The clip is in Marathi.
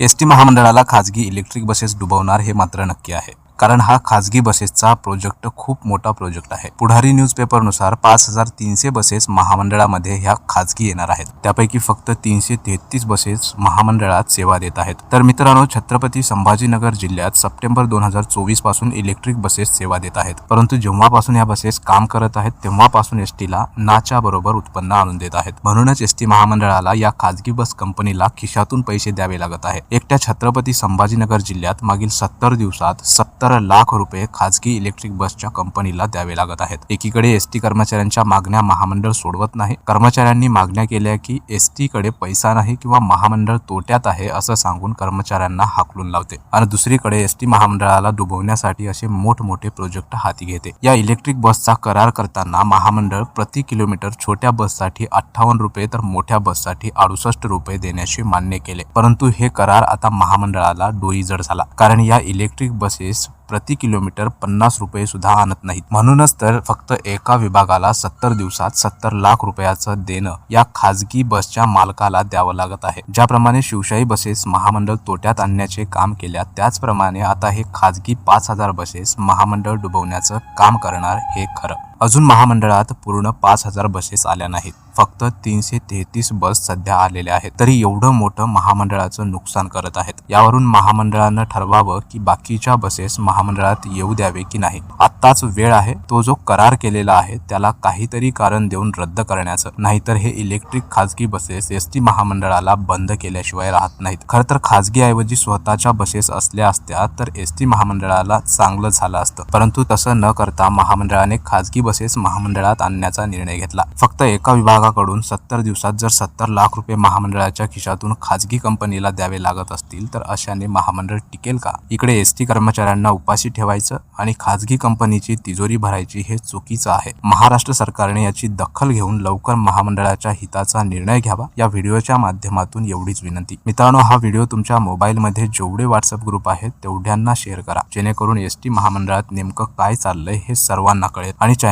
एस टी महामंडळाला खाजगी इलेक्ट्रिक बसेस डुबवणार हे मात्र नक्की आहे. कारण हा खाजगी बसेसचा प्रोजेक्ट खूप मोठा प्रोजेक्ट आहे. पुढारी न्यूजपेपरनुसार पाच हजार तीनशे बसेस महामंडळामध्ये ह्या खाजगी येणार आहेत. त्यापैकी फक्त तीनशे तेहतीस बसेस महामंडळात सेवा देत आहेत. तर मित्रांनो छत्रपती संभाजीनगर जिल्ह्यात सप्टेंबर दोन हजार चोवीसपासून इलेक्ट्रिक बसेस सेवा देत आहेत. परंतु जेव्हापासून या बसेस काम करत आहेत तेव्हापासून एस टीला नाच्या बरोबर उत्पन्न आणून देत आहेत. म्हणूनच एस टी महामंडळाला या खाजगी बस कंपनीला खिशातून पैसे द्यावे लागत आहे. एकट्या छत्रपती संभाजीनगर जिल्ह्यात मागील सत्तर दिवसात सत्तर लाख रुपये खाजगी इलेक्ट्रिक बसच्या कंपनीला द्यावे लागत आहेत. एकीकडे एस टी कर्मचाऱ्यांच्या मागण्या महामंडळ सोडवत नाही. कर्मचाऱ्यांनी मागण्या केल्या की एसटी कडे पैसा नाही किंवा महामंडळ तोट्यात आहे असं सांगून कर्मचाऱ्यांना हाकलून लावते. आणि दुसरीकडे एस टी महामंडळाला डुबवण्यासाठी असे मोठमोठे प्रोजेक्ट हाती घेते. या इलेक्ट्रिक बसचा करार करताना महामंडळ प्रति किलोमीटर छोट्या बससाठी अठ्ठावन्न रुपये तर मोठ्या बससाठी अडुसष्ट रुपये देण्याचे मान्य केले. परंतु हे करार आता महामंडळाला डोईजड झाला. कारण या इलेक्ट्रिक बसेस प्रति किलोमीटर पन्नास रुपये सुद्धा आणत नाहीत. म्हणूनच तर फक्त एका विभागाला सत्तर दिवसात सत्तर लाख रुपयाचं देणं या खाजगी बसच्या मालकाला द्यावं लागत आहे. ज्याप्रमाणे शिवशाही बसेस महामंडळ तोट्यात आणण्याचे काम केल्या त्याचप्रमाणे आता हे खाजगी पाच हजार बसेस महामंडळ डुबवण्याचं काम करणार हे खरं. अजून महामंडळात पूर्ण पाच हजार बसेस आल्या नाहीत. फक्त तीनशे तेहतीस बस सध्या आलेल्या आहेत. तरी एवढं मोठं महामंडळाचं नुकसान करत आहेत. यावरून महामंडळानं ठरवावं की बाकीच्या बसेस महामंडळात येऊ द्यावे की नाही. आत्ताच वेळ आहे. तो जो करार केलेला आहे त्याला काहीतरी कारण देऊन रद्द करण्याचं. नाहीतर हे इलेक्ट्रिक खाजगी बसेस एस टी महामंडळाला बंद केल्याशिवाय राहत नाहीत. खरं तर खाजगी ऐवजी स्वतःच्या बसेस असल्या असत्या तर एस टी महामंडळाला चांगलं झालं असतं. परंतु तसं न करता महामंडळाने खाजगी बसेस महामंडळात आणण्याचा निर्णय घेतला. फक्त एका विभागाकडून सत्तर दिवसात जर सत्तर लाख रुपये महामंडळाच्या खिशातून खाजगी कंपनीला द्यावे लागत असतील तर अशाने महामंडळ टिकेल का? इकडे एस टी कर्मचाऱ्यांना उपाशी ठेवायचं आणि खाजगी कंपनीची तिजोरी भरायची हे चुकीचं आहे. महाराष्ट्र सरकारने याची दखल घेऊन लवकर महामंडळाच्या हिताचा निर्णय घ्यावा या व्हिडिओच्या माध्यमातून एवढीच विनंती. मित्रांनो हा व्हिडिओ तुमच्या मोबाईलमध्ये जेवढे व्हॉट्सअप ग्रुप आहेत तेवढ्यांना शेअर करा. जेणेकरून एस टी महामंडळात नेमकं काय चाललंय हे सर्वांना कळेल आणि